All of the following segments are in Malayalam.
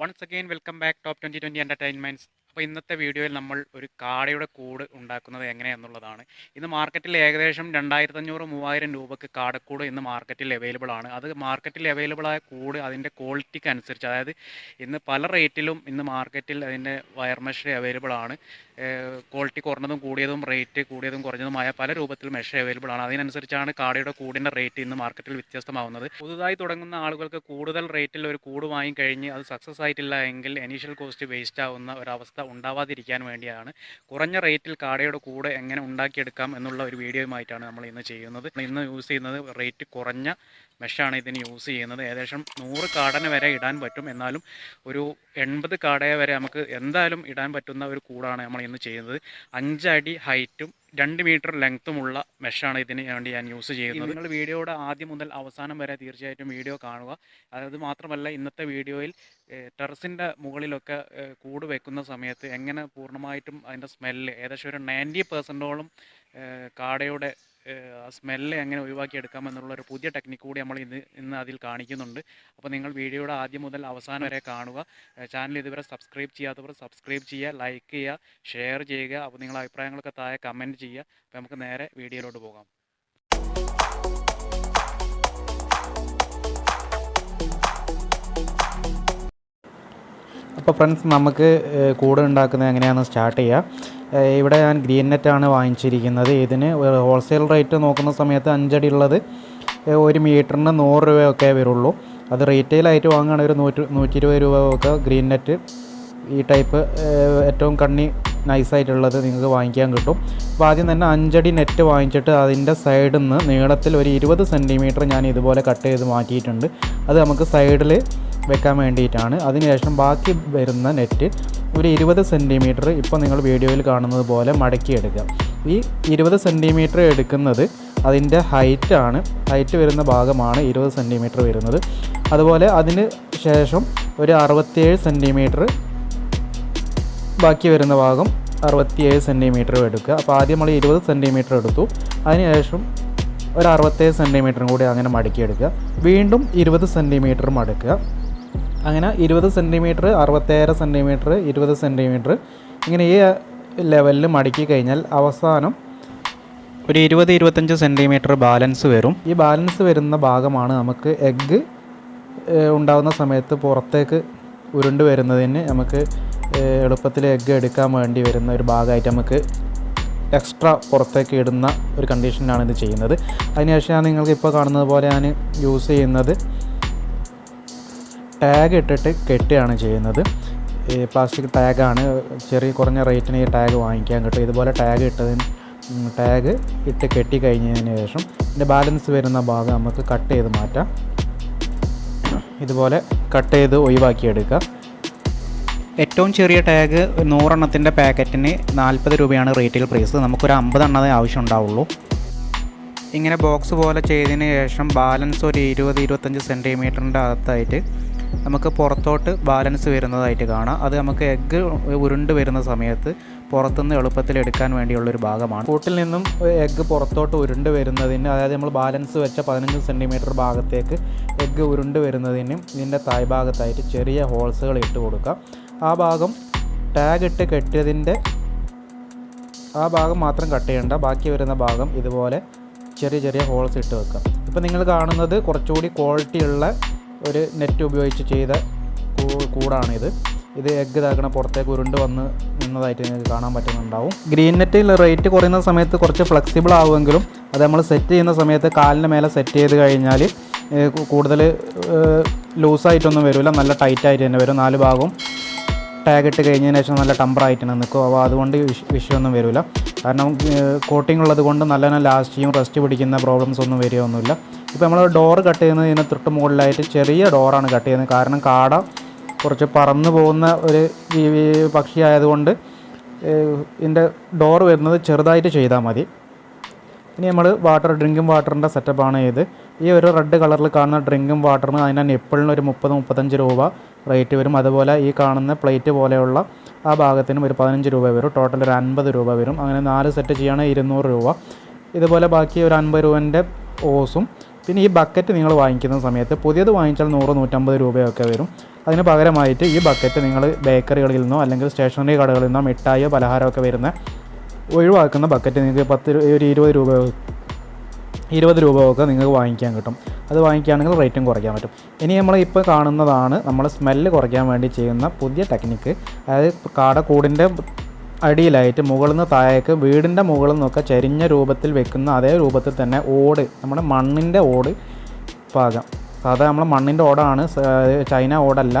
Once again, welcome back Top 2020 Entertainments. അപ്പോൾ ഇന്നത്തെ വീഡിയോയിൽ നമ്മൾ ഒരു കാടയുടെ കൂട് ഉണ്ടാക്കുന്നത് എങ്ങനെയെന്നുള്ളതാണ്. ഇന്ന് മാർക്കറ്റിൽ ഏകദേശം രണ്ടായിരത്തഞ്ഞൂറ് മൂവായിരം രൂപയ്ക്ക് കാടക്കൂട് ഇന്ന് മാർക്കറ്റിൽ അവൈലബിൾ ആണ്. അത് മാർക്കറ്റിൽ അവൈലബിൾ ആയ കൂട് അതിന്റെ ക്വാളിറ്റിക്ക് അനുസരിച്ച് അതായത് ഇന്ന് പല റേറ്റിലും ഇന്ന് മാർക്കറ്റിൽ അതിന്റെ വയർ മെഷ് അവൈലബിൾ ആണ്. ക്വാളിറ്റി കുറഞ്ഞതും കൂടിയതും റേറ്റ് കൂടിയതും കുറഞ്ഞതുമായ പല രൂപത്തിൽ മെഷ് അവൈലബിൾ ആണ്. അതിനനുസരിച്ചാണ് കാടയുടെ കൂടിന്റെ റേറ്റ് ഇന്ന് മാർക്കറ്റിൽ വ്യത്യസ്തമാവുന്നത്. പുതുതായി തുടങ്ങുന്ന ആളുകൾക്ക് കൂടുതൽ റേറ്റിൽ ഒരു കൂട് വാങ്ങിക്കഴിഞ്ഞ് അത് സക്സസ് ആയിട്ടില്ല എങ്കിൽ ഇനീഷ്യൽ കോസ്റ്റ് വേസ്റ്റ് ആവുന്ന ഒരവസ്ഥ ഉണ്ടാവാതിരിക്കാൻ വേണ്ടിയാണ്. കുറഞ്ഞ റേറ്റിൽ കാടയുടെ കൂടെ എങ്ങനെ ഉണ്ടാക്കിയെടുക്കാം എന്നുള്ള ഒരു വീഡിയോയുമായിട്ടാണ് നമ്മൾ ഇന്ന് ചെയ്യുന്നത്. ഇന്ന് യൂസ് ചെയ്യുന്നത് റേറ്റ് കുറഞ്ഞ മെഷാണ് ഇതിന് യൂസ് ചെയ്യുന്നത്. ഏകദേശം നൂറ് കാടന വരെ ഇടാൻ പറ്റും. എന്നാലും ഒരു എൺപത് കാടയെ വരെ നമുക്ക് എന്തായാലും ഇടാൻ പറ്റുന്ന ഒരു കൂടാണ് നമ്മൾ ഇന്ന് ചെയ്യുന്നത്. അഞ്ചടി ഹൈറ്റും രണ്ട് മീറ്റർ ലെങ്ത്തുമുള്ള മെഷാണ് ഇതിന് വേണ്ടി ഞാൻ യൂസ് ചെയ്യുന്നത്. നിങ്ങൾ വീഡിയോയുടെ ആദ്യം മുതൽ അവസാനം വരെ തീർച്ചയായിട്ടും വീഡിയോ കാണുക. അതായത് മാത്രമല്ല ഇന്നത്തെ വീഡിയോയിൽ ടെറസിന്റെ മുകളിലൊക്കെ കൂട് വെക്കുന്ന സമയത്ത് എങ്ങനെ പൂർണമായിട്ടും അതിന്റെ സ്മെല്ല് ഏകദേശം ഒരു നയന്റി പെർസെന്റോളം കാടയുടെ സ്മെല്ല് എങ്ങനെ ഒഴിവാക്കിയെടുക്കാം എന്നുള്ള ഒരു പുതിയ ടെക്നിക്ക് കൂടി നമ്മൾ ഇന്ന് ഇന്ന് അതിൽ കാണിക്കുന്നുണ്ട്. അപ്പോൾ നിങ്ങൾ വീഡിയോയുടെ ആദ്യം മുതൽ അവസാനം വരെ കാണുക. ചാനൽ ഇതുവരെ സബ്സ്ക്രൈബ് ചെയ്യാത്തവർ സബ്സ്ക്രൈബ് ചെയ്യുക ലൈക്ക് ചെയ്യുക ഷെയർ ചെയ്യുക. അപ്പോൾ നിങ്ങളുടെ അഭിപ്രായങ്ങളൊക്കെ താഴെ കമന്റ് ചെയ്യുക. അപ്പോൾ നമുക്ക് നേരെ വീഡിയോയിലോട്ട് പോകാം. അപ്പോൾ ഫ്രണ്ട്സ് നമുക്ക് കൂടെ ഉണ്ടാക്കുന്നത് എങ്ങനെയാണെന്ന് സ്റ്റാർട്ട് ചെയ്യാം. ഏഹ്, ഇവിടെ ഞാൻ ഗ്രീൻ നെറ്റാണ് വാങ്ങിച്ചിരിക്കുന്നത്. ഇതിന് ഹോൾസെയിൽ റേറ്റ് നോക്കുന്ന സമയത്ത് അഞ്ചടി ഉള്ളത്. ഒരു മീറ്ററിന് നൂറ് രൂപയൊക്കെ വരുള്ളൂ. അത് റീറ്റെയിലായിട്ട് വാങ്ങുകയാണെങ്കിൽ ഒരു നൂറ്റി നൂറ്റി ഇരുപത് രൂപ ഒക്കെ ഗ്രീൻ നെറ്റ് ഈ ടൈപ്പ് ഏറ്റവും കണ്ണി നൈസായിട്ടുള്ളത് നിങ്ങൾക്ക് വാങ്ങിക്കാൻ കിട്ടും. അപ്പോൾ ആദ്യം തന്നെ അഞ്ചടി നെറ്റ് വാങ്ങിച്ചിട്ട് അതിന്റെ സൈഡിൽ നിന്ന് നീളത്തിൽ ഒരു ഇരുപത് സെന്റിമീറ്റർ ഞാൻ ഇതുപോലെ കട്ട് ചെയ്ത് മാറ്റിയിട്ടുണ്ട്. അത് നമുക്ക് സൈഡിൽ വെക്കാൻ വേണ്ടിയിട്ടാണ്. അതിനുശേഷം ബാക്കി വരുന്ന നെറ്റ് ഒരു ഇരുപത് സെന്റിമീറ്റർ ഇപ്പോൾ നിങ്ങൾ വീഡിയോയിൽ കാണുന്നത് പോലെ മടക്കിയെടുക്കുക ഈ ഇരുപത് സെന്റിമീറ്റർ എടുക്കുന്നത് അതിന്റെ ഹൈറ്റാണ് ഹൈറ്റ് വരുന്ന ഭാഗമാണ് ഇരുപത് സെന്റിമീറ്റർ വരുന്നത്. അതുപോലെ അതിന് ശേഷം ഒരു അറുപത്തിയേഴ് സെന്റിമീറ്റർ ബാക്കി വരുന്ന ഭാഗം അറുപത്തിയേഴ് സെന്റിമീറ്റർ എടുക്കുക. അപ്പോൾ ആദ്യം നമ്മൾ ഇരുപത് സെന്റിമീറ്റർ എടുത്തു. അതിനുശേഷം ഒരു അറുപത്തേഴ് സെന്റിമീറ്ററും കൂടി അങ്ങനെ മടക്കിയെടുക്കുക വീണ്ടും ഇരുപത് സെന്റിമീറ്റർ മടക്കുക. അങ്ങനെ ഇരുപത് സെന്റിമീറ്റർ അറുപത്തേഴ് സെന്റിമീറ്റർ ഇരുപത് സെന്റിമീറ്റർ ഇങ്ങനെ ഈ ലെവലിൽ മടക്കി കഴിഞ്ഞാൽ അവസാനം ഒരു ഇരുപത് ഇരുപത്തഞ്ച് സെന്റിമീറ്റർ ബാലൻസ് വരും. ഈ ബാലൻസ് വരുന്ന ഭാഗമാണ് നമുക്ക് എഗ്ഗ് ഉണ്ടാകുന്ന സമയത്ത് പുറത്തേക്ക് ഉരുണ്ട് വരുന്നതിന് നമുക്ക് എളുപ്പത്തിൽ എഗ്ഗ് എടുക്കാൻ വേണ്ടി വരുന്ന ഒരു ഭാഗമായിട്ട് നമുക്ക് എക്സ്ട്രാ പുറത്തേക്ക് ഇടുന്ന ഒരു കണ്ടീഷനിലാണ് ഇത് ചെയ്യുന്നത്. അതിനുശേഷം ഞാൻ നിങ്ങൾക്ക് ഇപ്പോൾ കാണുന്നത് പോലെ ഞാൻ യൂസ് ചെയ്യുന്നത് ടാഗ് ഇട്ടിട്ട് കെട്ടുകയാണ് ചെയ്യുന്നത്. ഈ പ്ലാസ്റ്റിക് ടാഗാണ് ചെറിയ കുറഞ്ഞ റേറ്റിന് ഈ ടാഗ് വാങ്ങിക്കാൻ കിട്ടും. ഇതുപോലെ ടാഗ് ഇട്ടതിന് ടാഗ് ഇട്ട് കെട്ടി കഴിഞ്ഞതിന് ശേഷം ഇതിന്റെ ബാലൻസ് വരുന്ന ഭാഗം നമുക്ക് കട്ട് ചെയ്ത് മാറ്റാം. ഇതുപോലെ കട്ട് ചെയ്ത് ഒഴിവാക്കിയെടുക്കുക. ഏറ്റവും ചെറിയ ടാഗ് നൂറെണ്ണത്തിന്റെ പാക്കറ്റിന് നാൽപ്പത് രൂപയാണ് റീറ്റെയിൽ പ്രൈസ് നമുക്കൊരു അമ്പതെണ്ണതേ ആവശ്യം ഉണ്ടാവുള്ളൂ. ഇങ്ങനെ ബോക്സ് പോലെ ചെയ്തതിന് ശേഷം ബാലൻസ് ഒരു ഇരുപത് ഇരുപത്തഞ്ച് സെന്റിമീറ്ററിന്റെ അകത്തായിട്ട് നമുക്ക് പുറത്തോട്ട് ബാലൻസ് വരുന്നതായിട്ട് കാണാം. അത് നമുക്ക് എഗ്ഗ് ഉരുണ്ട് വരുന്ന സമയത്ത് പുറത്തുനിന്ന് എളുപ്പത്തിൽ എടുക്കാൻ വേണ്ടിയുള്ളൊരു ഭാഗമാണ്. കൂട്ടിൽ നിന്നും എഗ്ഗ് പുറത്തോട്ട് ഉരുണ്ട് വരുന്നതിന് അതായത് നമ്മൾ ബാലൻസ് വെച്ച പതിനഞ്ച് സെന്റിമീറ്റർ ഭാഗത്തേക്ക് എഗ്ഗ് ഉരുണ്ട് വരുന്നതിന് ഇതിന്റെ താഴ്ഭാഗത്തായിട്ട് ചെറിയ ഹോൾസുകൾ ഇട്ട് കൊടുക്കാം. ആ ഭാഗം ടാഗ് ഇട്ട് കെട്ടിയതിന്റെ ആ ഭാഗം മാത്രം കട്ട് ചെയ്യേണ്ട. ബാക്കി വരുന്ന ഭാഗം ഇതുപോലെ ചെറിയ ചെറിയ ഹോൾസ് ഇട്ട് വെക്കാം. ഇപ്പം നിങ്ങൾ കാണുന്നത് കുറച്ചുകൂടി ക്വാളിറ്റി ഉള്ള ഒരു നെറ്റ് ഉപയോഗിച്ച് ചെയ്ത കൂടാണിത്. ഇത് എഗ്ഗ് ഇതാക്കണ പുറത്തേക്ക് ഉരുണ്ട് വന്ന് നിന്നതായിട്ട് നിങ്ങൾക്ക് കാണാൻ പറ്റുന്നുണ്ടാവും. ഗ്രീൻ നെറ്റിൽ റേറ്റ് കുറയുന്ന സമയത്ത് കുറച്ച് ഫ്ലെക്സിബിൾ ആവുമെങ്കിലും അത് നമ്മൾ സെറ്റ് ചെയ്യുന്ന സമയത്ത് കാലിന് മേലെ സെറ്റ് ചെയ്ത് കഴിഞ്ഞാൽ കൂടുതൽ ലൂസായിട്ടൊന്നും വരില്ല നല്ല ടൈറ്റായിട്ട് തന്നെ വരും. നാല് ഭാഗവും ടാഗ് ഇട്ട് കഴിഞ്ഞതിന് ശേഷം നല്ല ടമ്പറായിട്ട് തന്നെ നിൽക്കും അപ്പോൾ അതുകൊണ്ട് വിഷ- വിഷയമൊന്നും വരില്ല കാരണം കോട്ടിംഗ് ഉള്ളത് കൊണ്ട് നല്ല നല്ല ലാസ്റ്റ് ചെയ്യും റെസ്റ്റ് പിടിക്കുന്ന പ്രോബ്ലംസ് ഒന്നും വരികയൊന്നുമില്ല. ഇപ്പോൾ നമ്മൾ ഡോർ കട്ട് ചെയ്യുന്നതിന് തൊട്ട് മുകളിലായിട്ട് ചെറിയ ഡോറാണ് കട്ട് ചെയ്യുന്നത്. കാരണം കാട കുറച്ച് പറന്നു പോകുന്ന ഒരു ജീവി പക്ഷി ആയതുകൊണ്ട് ഇതിന്റെ ഡോർ വരുന്നത് ചെറുതായിട്ട് ചെയ്താൽ മതി. ഇനി നമ്മൾ വാട്ടർ ഡ്രിങ്കിങ് വാട്ടറിന്റെ സെറ്റപ്പാണ് ഇത് ഈ ഒരു റെഡ് കളറിൽ കാണുന്ന ഡ്രിങ്കിങ് വാട്ടറിന് അതിന്റെ എപ്പോഴും ഒരു മുപ്പത് മുപ്പത്തഞ്ച് രൂപ റേറ്റ് വരും. അതുപോലെ ഈ കാണുന്ന പ്ലേറ്റ് പോലെയുള്ള ആ ഭാഗത്തിനും ഒരു പതിനഞ്ച് രൂപ വരും. ടോട്ടൽ ഒരു അൻപത് രൂപ വരും. അങ്ങനെ നാല് സെറ്റ് ചെയ്യുകയാണെങ്കിൽ ഇരുന്നൂറ് രൂപ. ഇതുപോലെ ബാക്കി ഒരു അൻപത് രൂപേന്റെ ഓസും പിന്നെ ഈ ബക്കറ്റ് നിങ്ങൾ വാങ്ങിക്കുന്ന സമയത്ത് പുതിയത് വാങ്ങിച്ചാൽ നൂറ് നൂറ്റമ്പത് രൂപയൊക്കെ വരും. അതിന് പകരമായിട്ട് ഈ ബക്കറ്റ് നിങ്ങൾ ബേക്കറികളിൽ നിന്നോ അല്ലെങ്കിൽ സ്റ്റേഷനറി കടകളിൽ നിന്നോ മിഠായിയോ പലഹാരമൊക്കെ വരുന്ന ഒഴിവാക്കുന്ന ബക്കറ്റ് നിങ്ങൾക്ക് പത്ത് ഒരു ഇരുപത് രൂപ ഇരുപത് രൂപ ഒക്കെ നിങ്ങൾക്ക് വാങ്ങിക്കാൻ കിട്ടും. അത് വാങ്ങിക്കുകയാണെങ്കിൽ റേറ്റും കുറയ്ക്കാൻ പറ്റും. ഇനി നമ്മൾ ഇപ്പോൾ കാണുന്നതാണ് നമ്മൾ സ്മെല്ല് കുറയ്ക്കാൻ വേണ്ടി ചെയ്യുന്ന പുതിയ ടെക്നിക്ക് അതായത് കാടക്കൂടിന്റെ അടിയിലായിട്ട് മുകളിൽ നിന്ന് താഴേക്ക് വീടിന്റെ മുകളിൽ നിന്നൊക്കെ ചരിഞ്ഞ രൂപത്തിൽ വെക്കുന്ന അതേ രൂപത്തിൽ തന്നെ ഓട് നമ്മുടെ മണ്ണിന്റെ ഓട് പാകം. സാധാരണ നമ്മൾ മണ്ണിന്റെ ഓടാണ് ചൈന ഓടല്ല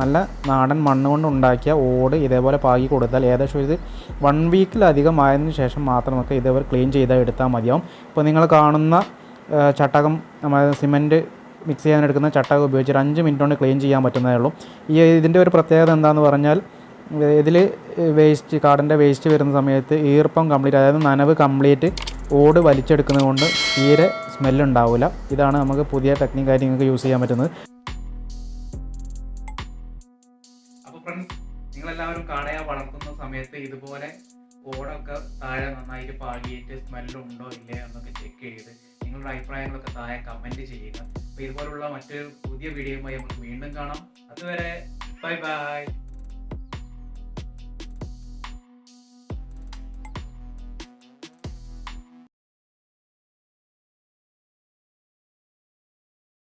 നല്ല നാടൻ മണ്ണ് കൊണ്ട് ഉണ്ടാക്കിയ ഓട് ഇതേപോലെ പാകി കൊടുത്താൽ ഏകദേശം ഇത് വൺ വീക്കിലധികം ആയതിനു ശേഷം മാത്രം നമുക്ക് ഇതേപോലെ ക്ലീൻ ചെയ്താൽ എടുത്താൽ മതിയാവും. ഇപ്പോൾ നിങ്ങൾ കാണുന്ന ചട്ടകം നമ്മൾ സിമന്റ് മിക്സ് ചെയ്യാൻ എടുക്കുന്ന ചട്ടകം ഉപയോഗിച്ച് അഞ്ച് മിനിറ്റ് കൊണ്ട് ക്ലീൻ ചെയ്യാൻ പറ്റുന്നതേ ഉള്ളൂ. ഈ ഇതിന്റെ ഒരു പ്രത്യേകത എന്താണെന്ന് പറഞ്ഞാൽ ഇതിൽ വേസ്റ്റ് കാടിന്റെ വേസ്റ്റ് വരുന്ന സമയത്ത് ഈർപ്പം കംപ്ലീറ്റ് അതായത് നനവ് കംപ്ലീറ്റ് ഓട് വലിച്ചെടുക്കുന്നത് കൊണ്ട് തീരെ സ്മെല്ലുണ്ടാവില്ല ഇതാണ് നമുക്ക് പുതിയ ടെക്നിക്കായിട്ട് നിങ്ങൾക്ക് യൂസ് ചെയ്യാൻ പറ്റുന്നത്. കാടയെ വളർത്തുന്ന സമയത്ത് ഇതുപോലെ ഓടൊക്കെ താഴെ നന്നായിട്ട് പാകിയിട്ട് സ്മെല്ലുണ്ടോ ഇല്ലേ എന്നൊക്കെ ചെക്ക് ചെയ്ത് നിങ്ങളുടെ അഭിപ്രായങ്ങളൊക്കെ താഴെ കമന്റ് ചെയ്യുക. അപ്പോൾ ഇതുപോലുള്ള മറ്റൊരു പുതിയ വീഡിയോയുമായി നമുക്ക് വീണ്ടും കാണാം. അതുവരെ ബൈ ബൈ